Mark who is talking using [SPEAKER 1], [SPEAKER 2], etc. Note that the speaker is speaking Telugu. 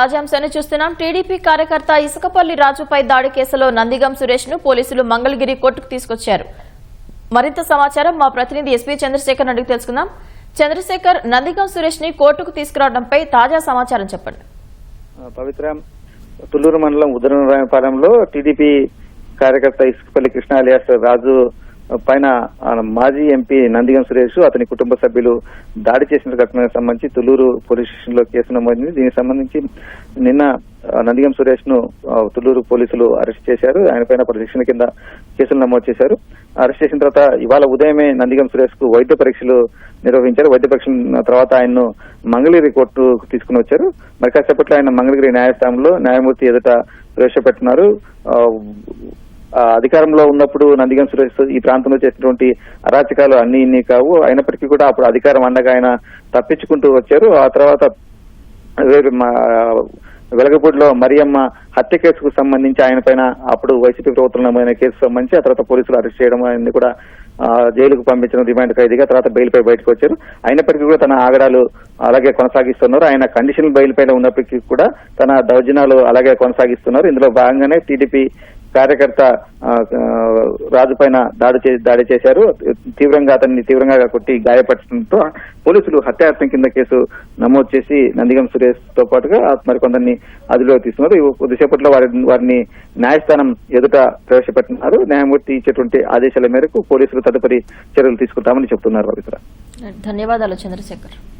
[SPEAKER 1] తాజాంశాన్ని చూస్తున్నాం. టీడీపీ కార్యకర్త ఇసుకపల్లి రాజుపై దాడి కేసులో నందిగం సురేష్ను పోలీసులు మంగళగిరి కోర్టుకు తీసుకొచ్చారు. మరింత సమాచారం మా ప్రతినిధి ఎస్పీ చంద్రశేఖర్ అడిగి తెలుసుకుందాం. చంద్రశేఖర్ నందిగం సురేష్ని కోర్టుకు తీసుకురావడంపై తాజా సమాచారం చెప్పండి.
[SPEAKER 2] పవిత్ర తుళ్ళూరు మండలం ఉదరపాలెంలో టీడీపీ కార్యకర్త ఇసుకపల్లి కృష్ణ అలియాస్ రాజు పైన మాజీ ఎంపీ నందిగం సురేష్ అతని కుటుంబ సభ్యులు దాడి చేసిన ఘటనకు సంబంధించి తులూరు పోలీస్ స్టేషన్లో కేసు నమోదైంది. దీనికి సంబంధించి నిన్న నందిగం సురేష్ను తులూరు పోలీసులు అరెస్ట్ చేశారు. ఆయన పైన ప్రదక్షిణ కింద కేసులు నమోదు చేశారు. అరెస్ట్ చేసిన తర్వాత ఇవాళ ఉదయమే నందిగం సురేష్కు వైద్య పరీక్షలు నిర్వహించారు. వైద్య పరీక్షల తర్వాత ఆయన్ను మంగళగిరి కోర్టుకు తీసుకుని వచ్చారు. మరి కాసేపట్లో ఆయన మంగళగిరి న్యాయస్థానంలో న్యాయమూర్తి ఎదుట ప్రవేశపెట్టినారు. అధికారంలో ఉన్నప్పుడు నందిగం సురేష్ ఈ ప్రాంతంలో చేసినటువంటి అరాచకాలు అన్ని ఇన్ని కావు. అయినప్పటికీ కూడా అప్పుడు అధికారం అండగా ఆయన తప్పించుకుంటూ వచ్చారు. ఆ తర్వాత మా వెలగపూడిలో మరియమ్మ హత్య కేసుకు సంబంధించి ఆయన పైన అప్పుడు వైసీపీ ప్రభుత్వం నమోదైన కేసు సంబంధించి ఆ తర్వాత పోలీసులు అరెస్ట్ చేయడం అనేది కూడా జైలుకు పంపించిన రిమాండ్ ఖైదీగా తర్వాత బెయిల్ పై బయటకు వచ్చారు. అయినప్పటికీ కూడా తన ఆగడాలు అలాగే కొనసాగిస్తున్నారు. ఆయన కండిషన్ బెయిల్ పైన ఉన్నప్పటికీ కూడా తన దౌర్జన్యాలు అలాగే కొనసాగిస్తున్నారు. ఇందులో భాగంగానే టీడీపీ కార్యకర్త రాజు పైన దాడి చే- దాడి చేశారు. తీవ్రంగా అతన్ని తీవ్రంగా కొట్టి గాయపడటంతో పోలీసులు హత్యాయత్నం కింద కేసు నమోదు చేసి నందిగం సురేష్తో పాటుగా మరికొందరిని అదుపులో తీసుకున్నారు. కొద్దిసేపట్లో వారి వారిని న్యాయస్థానం ఎదుట ప్రవేశపెట్టినారు. న్యాయమూర్తి ఇచ్చేటువంటి ఆదేశాల మేరకు పోలీసులు తదుపరి చర్యలు తీసుకుంటామని చెప్తున్నారు పవిత్ర
[SPEAKER 1] ధన్యవాదాలు చంద్రశేఖర్.